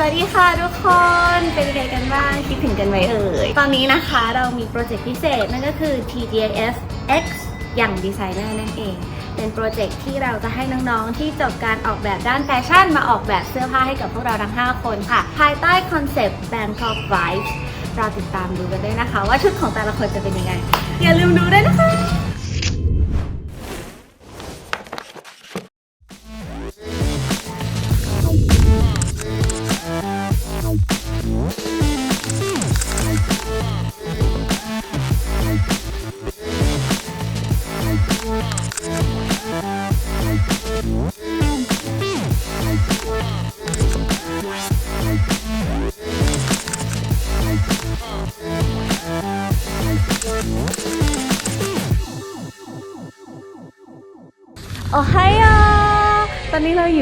สวัสดีค่ะทุกคน เป็นไงกันบ้างคิดถึงกันไหมเอ่ย ตอนนี้นะคะเรามีโปรเจกต์พิเศษนั่นก็คือ TGIF X อย่างดีไซเนอร์นั่นเอง เป็นโปรเจกต์ที่เราจะให้น้องๆ ที่จบการออกแบบด้านแฟชั่นมาออกแบบเสื้อผ้าให้กับพวกเราทั้ง 5 คนค่ะ ภายใต้คอนเซปต์ Bangkok Vibes เราติดตามดูกันด้วยนะคะ ว่าชุดของแต่ละคนจะเป็นยังไง อย่าลืมดูด้วยนะคะ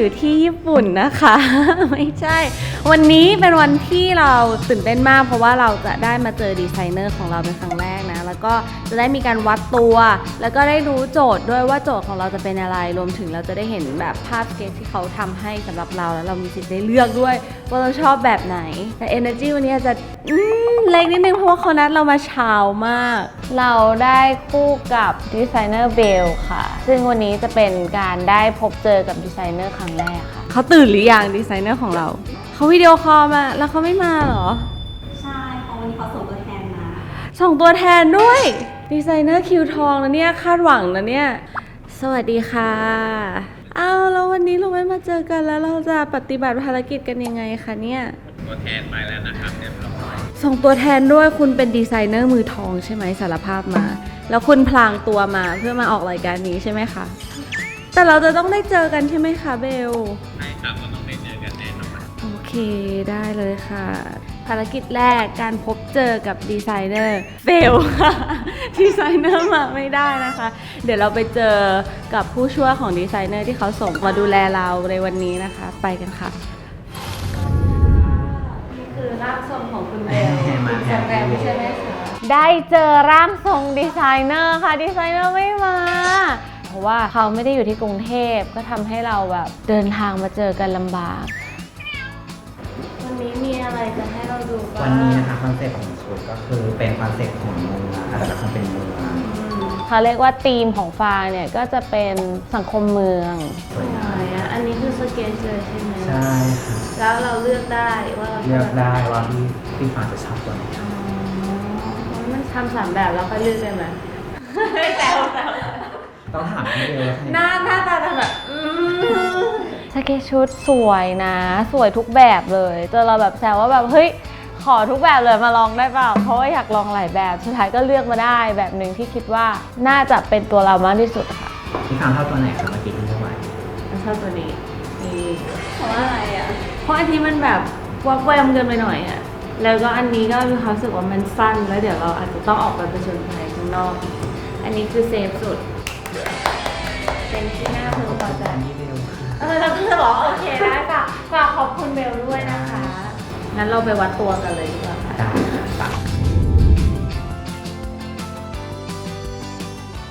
อยู่ที่ญี่ปุ่นนะคะ ไม่ใช่ วันนี้เป็นวันที่เราตื่นเต้นมาก เพราะว่าเราจะได้มาเจอดีไซเนอร์ของเราเป็นครั้งแรก แล้วก็จะได้มีการวัดตัว แล้วก็ได้รู้โจทย์ด้วยว่าโจทย์ของเราจะเป็นอะไร รวมถึงเราจะได้เห็นแบบภาพสเก็ตที่เขาทำให้สำหรับเราแล้วเรามีสิทธิ์ได้เลือกด้วยว่าเราชอบแบบไหน แต่ energy วันนี้อาจจะอืมเล็กนิดนึงเพราะว่าเขานัดเรามาเช้ามาก เราได้คู่กับดีไซเนอร์เบลค่ะ ซึ่งวันนี้จะเป็นการได้พบเจอกับดีไซเนอร์ครั้งแรกค่ะ เขาตื่นหรือยังดีไซเนอร์ของเรา เขาวิดีโอคอลมาแล้วเขาไม่มาเหรอ ส่งตัวแทนด้วย ดีไซเนอร์คิวทองนะเนี่ยคาดหวังนะเนี่ย สวัสดีค่ะอ้าวแล้ววันนี้เราไม่มาเจอกันแล้วเราจะปฏิบัติภารกิจกันยังไงคะเนี่ย ตัวแทนไปแล้วนะครับเรียบร้อยส่งตัวแทนด้วยคุณเป็นดีไซเนอร์มือทองใช่ไหมสารภาพมา แล้วคุณพลางตัวมาเพื่อมาออกรายการนี้ใช่ไหมคะ แต่เราจะต้องได้เจอกันใช่ไหมคะเบล ใช่ครับก็ต้องได้เจอกันแน่นอนโอเคได้เลยค่ะ ภารกิจแรกการพบ เจอกับดีไซเนอร์เฟลค่ะ ดีไซเนอร์มาไม่ได้นะคะ เดี๋ยวเราไปเจอกับผู้ช่วยของดีไซเนอร์ที่เขาส่งมาดูแลเราในวันนี้นะคะ ไปกันค่ะ นี่คือร่างทรงของคุณเบลคุณแซมแรมใช่ไหมคะได้เจอร่างทรงดีไซเนอร์ค่ะ ดีไซเนอร์ไม่มา เพราะว่าเขาไม่ได้อยู่ที่กรุงเทพก็ทำให้เราแบบเดินทางมาเจอกันลำบากวั นนี้มีอะไรจะให้เราดูบ้างวันนี้นะคะคอนเซ็ปต์ของชุดก็คือเป็นคอนเซ็ปต์ของเมืองอาจจะคงเป็นเมืองเขาเรียกว่าธีมของฟางเนี่ยก็จะเป็นสังคมเมืองสวยงามอันนี้คือสเก็ตเลยใช่ไหมใช่ค่ะแล้วเราเลือกได้ว่าเราเลือกได้ว่าพี่พี่ฟ้าจะชอบตัวไหนอ๋อมันทำสามแบบแล้วก็เลือกได้ไหมแซวแซวต้องถามพี่เบลหน้าหน้าตาจะแบบ สเก็ตชุดสวยนะ สวยทุกแบบเลยเจอเราแบบแซวว่าแบบเฮ้ยขอทุกแบบเลยมาลองได้เปล่าเพราะว่าอยากลองหลายแบบสุดท้ายก็เลือกมาได้แบบหนึ่งที่คิดว่าน่าจะเป็นตัวเรามากที่สุดค่ะพี่ฟ้าชอบตัวไหนคะเมื่อกี้ที่เลือกไว้ชอบตัวนี้นี่เพราะอะไรอะ เพราะอันนี้มันแบบวับแวมเกินไปหน่อยอะ แล้วก็อันนี้ก็มีความรู้สึกว่ามันสั้น แล้วเดี๋ยวเราอาจจะต้องออกไปประชนภัยข้างนอกอีกอันนี้คือเซฟสุด เป็นที่น่าพึงพอใจพี่ เบลค่ะเออเราก็จะบอกว่าโอเคได้ฝากฝากขอบคุณเบลด้วยนะคะ งั้นเราไปวัดตัวกันเลยดีกว่าค่ะได้ค่ะ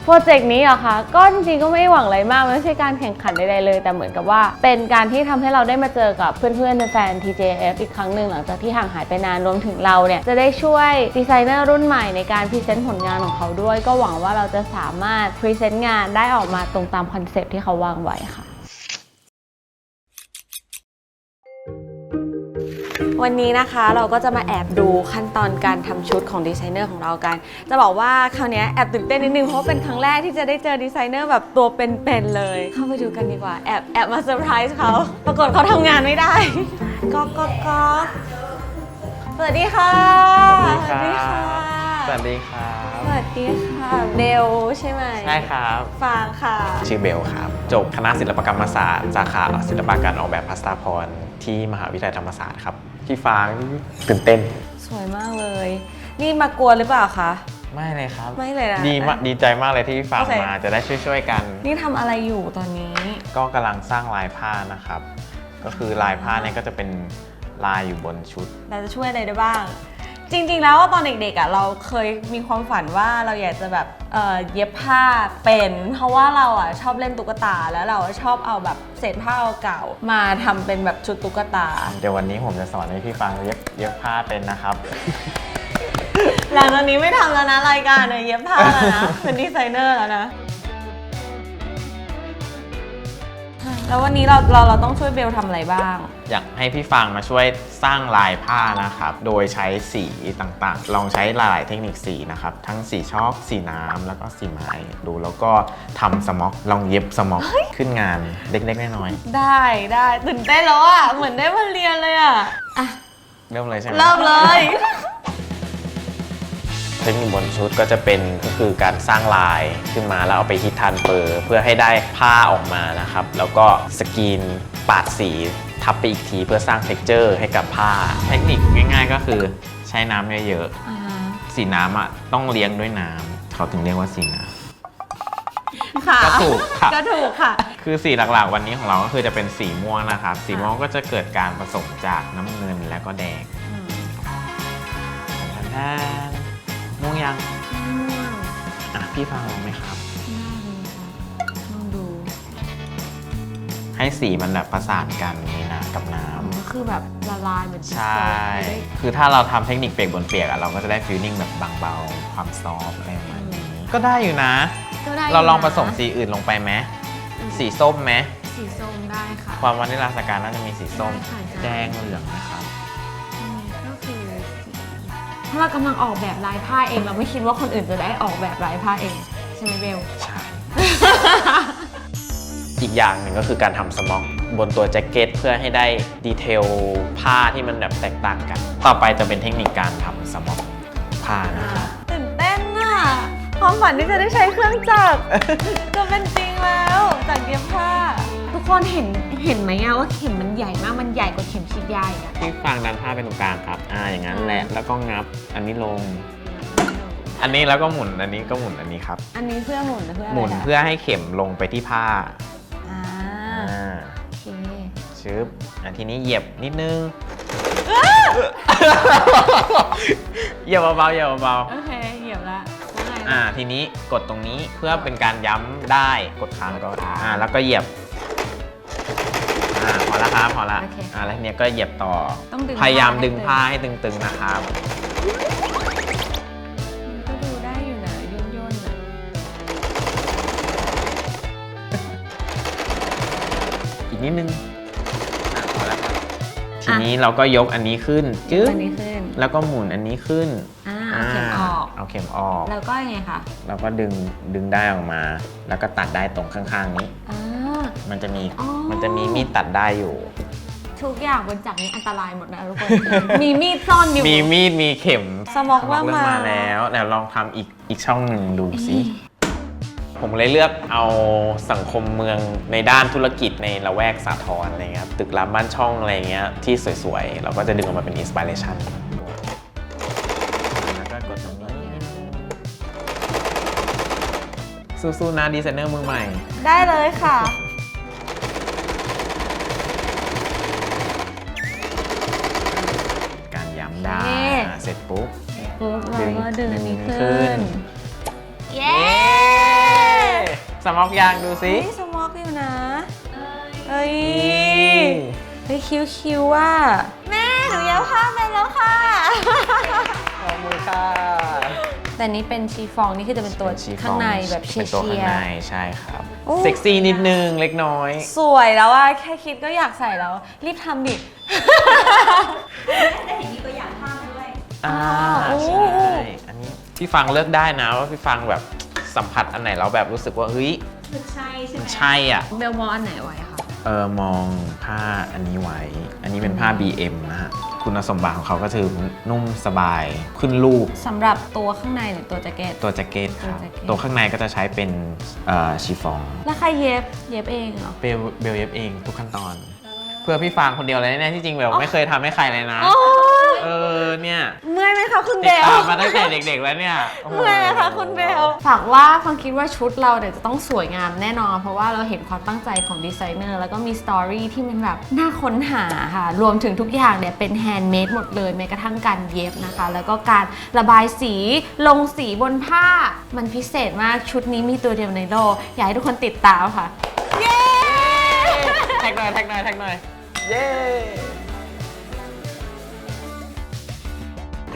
โปรเจกต์นี้เหรอคะก็จริงๆก็ไม่ได้หวังอะไรมากไม่ใช่การแข่งขันใดๆเลย แต่เหมือนกับว่า เป็นการที่ทำให้เราได้มาเจอกับเพื่อนๆแฟน TJF อีกครั้งหนึ่งหลังจากที่ห่างหายไปนานรวมถึงเราเนี่ย จะได้ช่วยดีไซเนอร์รุ่นใหม่ในการพรีเซนต์ผลงานของเขาด้วย ก็หวังว่าเราจะสามารถพรีเซนต์งานได้ออกมาตรงตามคอนเซปต์ที่เขาวางไว้ค่ะ วันนี้นะคะเราก็จะมาแอบดูขั้นตอนการทำชุดของดีไซเนอร์ของเรากัน จะบอกว่าคราวนี้แอบตื่นเต้นนิดนึงเพราะว่าเป็นครั้งแรกที่จะได้เจอดีไซเนอร์แบบตัวเป็นๆเลย เข้าไปดูกันดีกว่า แอบแอบมาเซอร์ไพรส์เขาปรากฏเขาทำงานไม่ได้ก็ก็ก็สวัสดีค่ะ สวัสดีครับสสวัวัสสดีดีครับสวัสดีค่ะ เบลใช่ไหม ใช่ครับฟางค่ะ ชื่อเบลครับ จบคณะศิลปกรรมศาสตร์ สาขาศิลปะการออกแบบพาสต้าพรที่มหาวิทยาลัยธรรมศาสตร์ครับ พี่ฟางตื่นเต้น สวยมากเลย นี่มากวนหรือเปล่าคะ ไม่เลยครับ ไม่เลยนะ ดีมากดีใจมากเลยที่พี่ฟางโอเค มาจะได้ช่วยๆกัน นี่ทำอะไรอยู่ตอนนี้ ก็กำลังสร้างลายผ้านะครับ ก็คือลายผ้าเนี่ยก็จะเป็นลายอยู่บนชุด เราจะช่วยอะไรได้บ้าง จริงๆ แล้วตอนเด็กๆอะเราเคยมีความฝันว่าเราอยากจะแบบเอ่อเย็บผ้าเป็น เพราะว่าเราอะชอบเล่นตุ๊กตาแล้วเราชอบเอาแบบเศษผ้าเก่าๆมาทำเป็นแบบชุดตุ๊กตา เดี๋ยววันนี้ผมจะสอนให้พี่ฟังเย็บเย็บผ้าเป็นนะครับ หลังจากนี้ไม่ทำแล้วนะรายการเนี่ยเย็บผ้าแล้วนะ เป็นดีไซเนอร์แล้วนะ แล้ววันนี้เราเราเราต้องช่วยเบลทำอะไรบ้าง อยากให้พี่ฟังมาช่วยสร้างลายผ้านะครับ โดยใช้สีต่างๆ ลองใช้หลายๆเทคนิคสีนะครับ ทั้งสีช็อก สีน้ำ แล้วก็สีไม้ ดูแล้วก็ทำสม็อก ลองเย็บสม็อกขึ้นงานเล็กๆน้อยได้ได้ตื่นเต้นแล้วอะ เหมือนได้มาเรียนเลยอะอะๆเริ่มเลยใช่ไหม เริ่มเลย เทคนิคบนชุดก็จะเป็นก็คือการสร้างลายขึ้นมาแล้วเอาไปฮิตทันเปอร์เพื่อให้ได้ผ้าออกมานะครับ แล้วก็สกรีนปาดสี ทับไปอีกทีเพื่อสร้างเท็กเจอร์ให้กับผ้า เทคนิคง่ายๆ ก็คือใช้น้ำเยอะๆสีน้ำอะต้องเลี้ยงด้วยน้ำเขาถึงเรียกว่าสีน้ค่ะก็ถูกค่ะ ก็ถูกค่ะำคือสีหลักๆ วันนี้ของเราก็คือจะเป็นสีม่วงนะครับ สีม่วงก็จะเกิดการผสมจากน้ำเงินและก็แดงแทนม่วงยัง อะพี่ฟังลองไหมครับ ให้สีมันแบบประสานกันในน้ำกับน้ำ ก็คือแบบละลายเหมือนใช่คือถ้าเราทำเทคนิคเปียกบนเปียกอะเราก็จะได้ฟีลลิ่งแบบบางเบา ความซอฟต์อะไรประมาณนี้ ก็ได้อยู่นะ ก็ได้เราลองผสมนะสีอื่นลงไปไหม สีส้มไหม สีส้มได้ค่ะความวานิลลาสการน่าจะมีสีส้ม ได้ค่ะแดงเหลืองนะครับก็คือถ้าเรากำลังออกแบบลายผ้าเอง เราไม่คิดว่าคนอื่นจะได้ออกแบบลายผ้าเอง ใช่ไหมเบล ใช่ อีกอย่างหนึ่งก็คือการทำสม็อกบนตัวแจ็คเก็ตเพื่อให้ได้ดีเทลผ้าที่มันแบบแตกต่างกัน ต่อไปจะเป็นเทคนิคการทำสม็อกผ้านะครับตื่นเต้นอะความฝันที่จะได้ใช้เครื่องจักรจะเป็นจริงแล้วจากเย็บผ้า ทุกคนเห็นเห็นไหมอะว่าเข็มมันใหญ่มากมันใหญ่กว่าเข็มฉีดยาอีกอะที่ฟังดันผ้าเป็นตรงกลางครับ อ่า อย่างนั้นแหละ แล้วก็งับ อันนี้ลง อันนี้แล้วก็หมุน อันนี้ก็หมุน อันนี้ครับ อันนี้เพื่อหมุนหรือเพื่ออะไรหมุนคะเพื่อให้เข็มลงไปที่ผ้าอ่าอ่า โอเคชึบอะทีนี้เหยียบนิดนึง เหยียบเบาๆเหยียบเบาโอเคเหยียบละแล้วไงๆอ่า ทีนี้กดตรงนี้เพื่อเป็นการย้ำได้กดค้างก็อ่าแล้วก็เหยียบอ่าพอละครับพอละโอเค อ่าแล้วทีเนี้ยก็เหยียบต่อ ต้องดึงพยายามผ้าให้ดึงตึงผ้าให้ตึงๆนะครับ นิดนึงอะพอแล้วครับทีนี้เราก็ยกอันนี้ขึ้นจึ๊บอันนี้ขึ้นแล้วก็หมุนอันนี้ขึ้นอ่าเอาเข็มออก เอาเข็มออก แล้วก็ยังไงคะแล้วก็ดึงดึงได้ออกมา แล้วก็ตัดได้ตรงข้างๆนี้ อ่า มันจะมีอ๋อ มันจะมีมีดตัดได้อยู่ ทุกอย่างบนจักรนี้อันตรายหมดนะทุกคน มีมีดซ่อนอยู่ มีมีดมีเข็มสมองเริ่มเริ่มมามาแล้วเดี๋ยวลองทำอีกอีกช่องหนึ่งดูสิ ผมเลยเลือกเอาสังคมเมืองในด้านธุรกิจในละแวกสาทรอะไรเงี้ยครับตึกรามบ้านช่องอะไรเงี้ยที่สวยๆ เราก็จะดึงออกมาเป็นอินสปิเรชันแล้วก็กดตรงนี้สู้ๆนะดีไซเนอร์มือใหม่ ได้เลยค่ะ การย้ำได้โอเคเสร็จปุ๊บ ปุ๊บดึเรางก็ดึงอันนี้ดึงขึ้ขึ้นนเย้ สมอกยางดูสิเฮ้ยสมอกอยู่นะเฮ้ยเฮ้ยคิวคิวว่า แม่หนูย้ำผ้าไปแล้วค่ะขอบมือค่ะแต่นี้เป็นชีฟองนี่คือจะเป็นตัวข้างในแบบเชีเป็นตัวข้างยในร์ใช่ครับโอ้เซ็กซี่นิดนึงเล็กน้อยๆสวยแล้วว่าแค่คิดก็อยากใส่แล้ว รีบทำดิได้เห็นมีตัวอย่างผ้ามาด้วยอ่าโอ้ใช่อันนี้พี่ฟังเลือกได้นะว่าพี่ฟังแบบ สัมผัสอันไหนแล้วแบบรู้สึกว่าเฮ้ยคือใช่ใช่ไหมัมนใช่อะ เบลมองอันไหนไว้คะเออมองผ้าอันนี้ไว้ อันนี้เป็นผ้า BM นะฮะ คุณสมบัติของเขาก็คือนุ่มสบาย ขึ้นรูปสำหรับตัวข้างในหรือตัวแจ็คเก็ต ตัวแจ็คเก็ตครับ ตัวแจ็คเก็ต ตัวข้างในก็จะใช้เป็นเอ่อชีฟอง แล้วใครเย็บเย็บเองเหรอ เบลเบลเย็บเองทุกขั้นตอน เพื่อพี่ฟางคนเดียวเลยแน่ๆที่จริงเบลไม่เคยทำให้ใครเลยนะอ๋อ เออเนี่ยเมื่อยไหมคะคุณเบติดล ตามมาตั้งแต่เด็กๆแล้วเนี่ยโโเมื่อยไหมคะคุณเบล ฝากว่าฟังคิดว่าชุดเราเนี่ยจะต้องสวยงามแน่นอน เพราะว่าเราเห็นความตั้งใจของดีไซเนอร์แล้วก็มีสตอรี่ที่มันแบบน่าค้นหาค่ะ รวมถึงทุกอย่างเนี่ยเป็นแฮนด์เมดหมดเลยแม้กระทั่งการเย็บนะคะ แล้วก็การระบายสีลงสีบนผ้ามันพิเศษมากชุดนี้มีตัวเดียวในโลกอยากให้ทุกคนติดตามค่ะเย้แท็กหน่อยแท็กหน่อยแท็กหน่อย เย้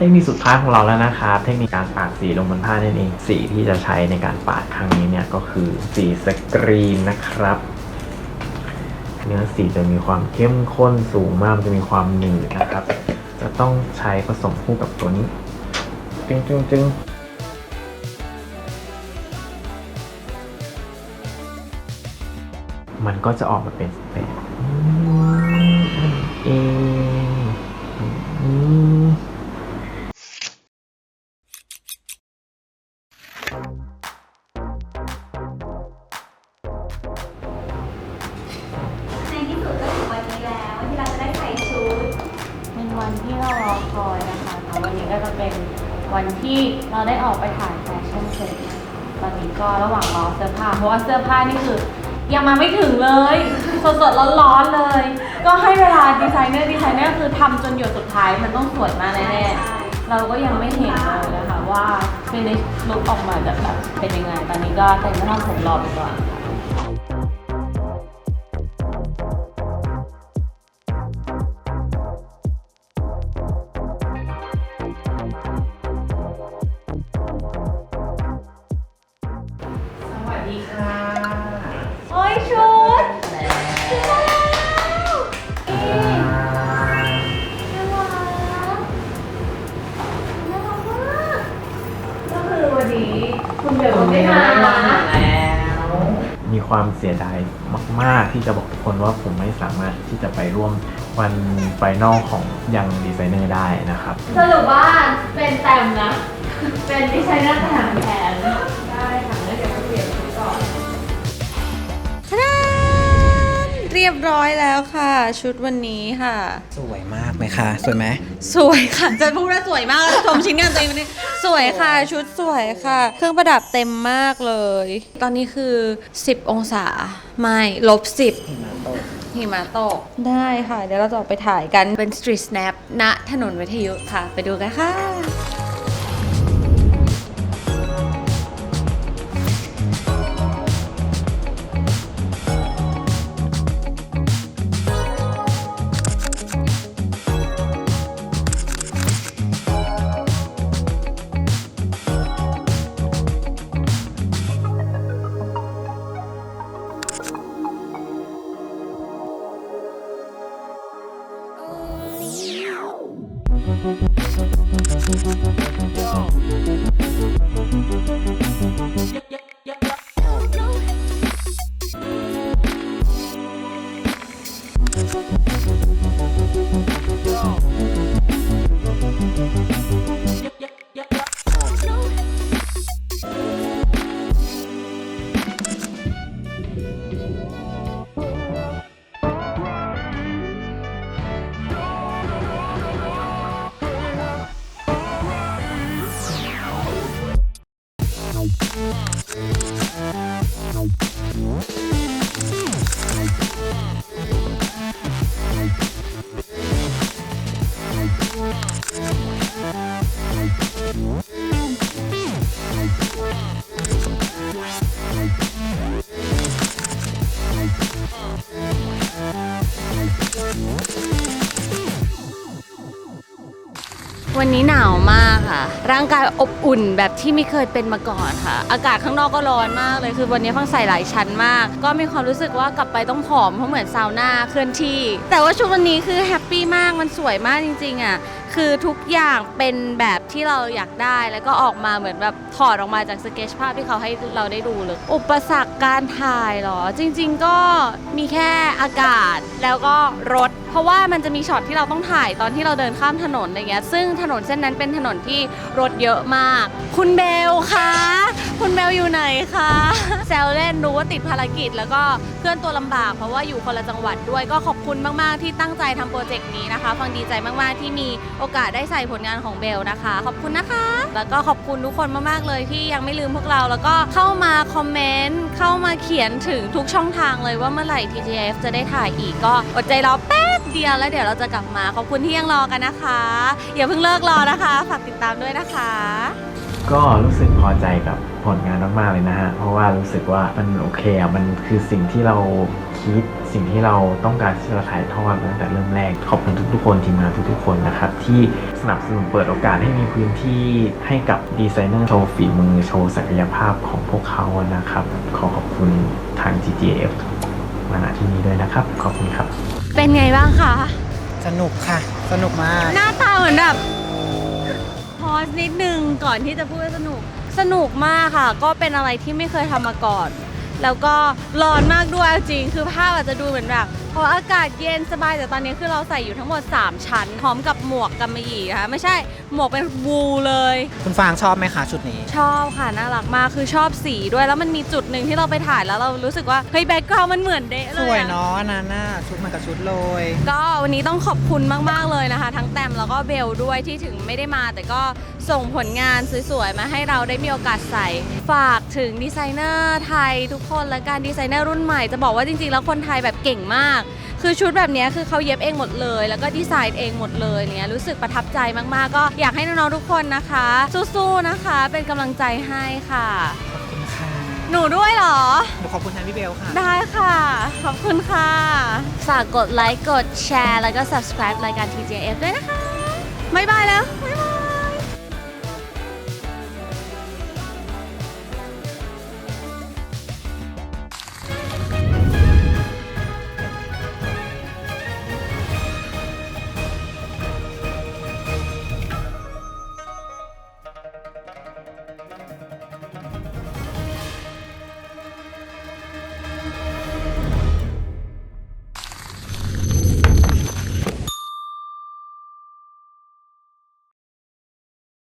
เทคนิคสุดท้ายของเราแล้วนะครับ เทคนิคการปาดสีลงบนผ้านั่นเอง สีที่จะใช้ในการปาดครั้งนี้เนี่ยก็คือสีสกรีนนะครับ เนื้อสีจะมีความเข้มข้นสูงมากมันจะมีความหนืดนะครับ จะต้องใช้ผสมคู่กับตัวนี้ จึงจึงจึงมันก็จะออกมาเป็นแบบเอง ดๆร้อนๆเลย ก็ให้เวลาดีไซเนอร์ดีไซเนอร์คือทำจนหยดสุดท้ายมันต้องสวยมากแน่ๆเราก็ยังไม่เห็นเลยนะคะว่าเป็นในลุคออกมาจะแบบเป็นยังไง ตอนนี้ก็แต่งหน้าผมรอไปก่อน คุณเบลก็ไม่มามีความเสียดายมาก ๆ ที่จะบอกทุกคนว่าผมไม่สามารถที่จะไปร่วมวันไฟนอลของยังดีไซเนอร์ได้นะครับ สรุปว่าเป็นแต้มนะ เป็นดีไซเนอร์แถมแทน เรียบร้อยแล้วค่ะ ชุดวันนี้ค่ะ สวยมากไหมคะ สวยไหมสวยค่ะจะพูดว่าสวยมากเลยชมชิ้นงานตัวเองวันนี้สวยค่ะ ชุดสวยค่ะ เครื่องประดับเต็มมากเลย ตอนนี้คือ 10 องศาไม่ลบ10หิมะตก ได้ค่ะ เดี๋ยวเราจะออกไปถ่ายกันเป็น Street Snap ณถนนวิทยุค่ะ ไปดูกันค่ะ วันนี้หนาวมากค่ะ ร่างกายอบอุ่นแบบที่ไม่เคยเป็นมาก่อนค่ะ อากาศข้างนอกก็ร้อนมากเลย คือวันนี้ฟังใส่หลายชั้นมาก ก็มีความรู้สึกว่ากลับไปต้องผอมเพราะเหมือนซาวน่าเคลื่อนที่ แต่ว่าชุดวันนี้คือแฮปปี้มาก มันสวยมากจริงๆอะ คือทุกอย่างเป็นแบบที่เราอยากได้แล้วก็ออกมาเหมือนแบบถอดออกมาจากสเก็ตภาพที่เขาให้เราได้ดูเลย อุปสรรคการถ่ายเหรอ จริง ๆ ก็มีแค่อากาศแล้วก็รถ เพราะว่ามันจะมีช็อตที่เราต้องถ่ายตอนที่เราเดินข้ามถนนอะไรเงี้ยซึ่งถนนเส้นนั้นเป็นถนนที่รถเยอะมาก คุณเบลคะคุณเบลอยู่ไหนคะแซวเล่นรู้ว่าติดภารกิจ แล้วก็เคลื่อนตัวลำบากเพราะว่าอยู่คนละจังหวัดด้วยก็ขอบคุณมาก ๆ ที่ตั้งใจทำโปรเจกต์นี้นะคะ ฟังดีใจมาก ๆ ที่มีโอกาสได้ใส่ผลงานของเบลนะคะ ขอบคุณนะคะ แล้วก็ขอบคุณทุกคนมากๆเลยที่ยังไม่ลืมพวกเรา แล้วก็เข้ามาคอมเมนต์เข้ามาเขียนถึงทุกช่องทางเลยว่าเมื่อไหร่ TGF จะได้ถ่ายอีกก็อดใจรอแป๊บเดียวแล้วเดี๋ยวเราจะกลับมาขอบคุณที่ยังรอกันนะคะอย่าเพิ่งเลิกรอนะคะฝากติดตามด้วยนะคะ ก็รู้สึกพอใจกับผลงานมากๆเลยนะฮะเพราะว่ารู้สึกว่ามันโอเคอะมันคือสิ่งที่เรา คิด สิ่งที่เราต้องการที่จะถ่ายทอดมาตั้งแต่เริ่มแรก ขอบคุณทุกๆคนทีมงานทุกๆคนนะครับที่สนับสนุนเปิดโอกาสให้มีพื้นที่ให้กับดีไซเนอร์โชว์ฝีมือโชว์ศักยภาพของพวกเขานะครับ ขอขอบคุณทาง GGF มาณที่นี้ด้วยนะครับ ขอบคุณครับ เป็นไงบ้างคะสนุกค่ะ สนุกมาก หน้าตาเหมือนแบบพอสนิดนึงก่อนที่จะพูดว่าสนุก สนุกมากค่ะ ก็เป็นอะไรที่ไม่เคยทำมาก่อน แล้วก็ร้อนมากด้วยเอาจริง คือภาพอาจจะดูเหมือนแบบพออากาศเย็นสบายแต่ตอนนี้คือเราใส่อยู่ทั้งหมด 3 ชั้นพร้อมกับหมวกกำมะหยี่ค่ะไม่ใช่หมวกเป็นวูลเลย คุณฟางชอบไหมคะชุดนี้ ชอบค่ะน่ารักมากคือชอบสีด้วยแล้วมันมีจุดหนึ่งที่เราไปถ่ายแล้วเรารู้สึกว่าเฮ้ยแบ็คกราวมันเหมือนเดะเลสยวยอะเนาะนาน่าชุดเหมันกับชุดเลย ก็วันนี้ต้องขอบคุณมาก ๆ เลยนะคะ ทั้งแต้มแล้วก็เบลด้วยที่ถึงไม่ได้มา แต่ก็ส่งผลงานสวยๆมาให้เราได้มีโอกาสใส่ ฝากถึงดีไซเนอร์ไทยทุกคนและการดีไซเนอร์รุ่นใหม่จะบอกว่าจริงๆแล้วคนไทยแบบเก่งมาก คือชุดแบบเนี้ยคือเขาเย็บเองหมดเลย แล้วก็ดีไซน์เองหมดเลยเนี้ยรู้สึกประทับใจมากๆ ก็อยากให้น้องๆทุกคนนะคะ สู้ๆนะคะ เป็นกำลังใจให้ค่ะ ขอบคุณค่ะ หนูด้วยเหรอหนูขอบคุณแทนพี่เบลค่ะ ได้ค่ะ ขอบคุณค่ะ ฝากกดไลค์กดแชร์ แล้วก็ subscribe รายการ TJF ด้วยนะคะบ๊ายบายแล้ว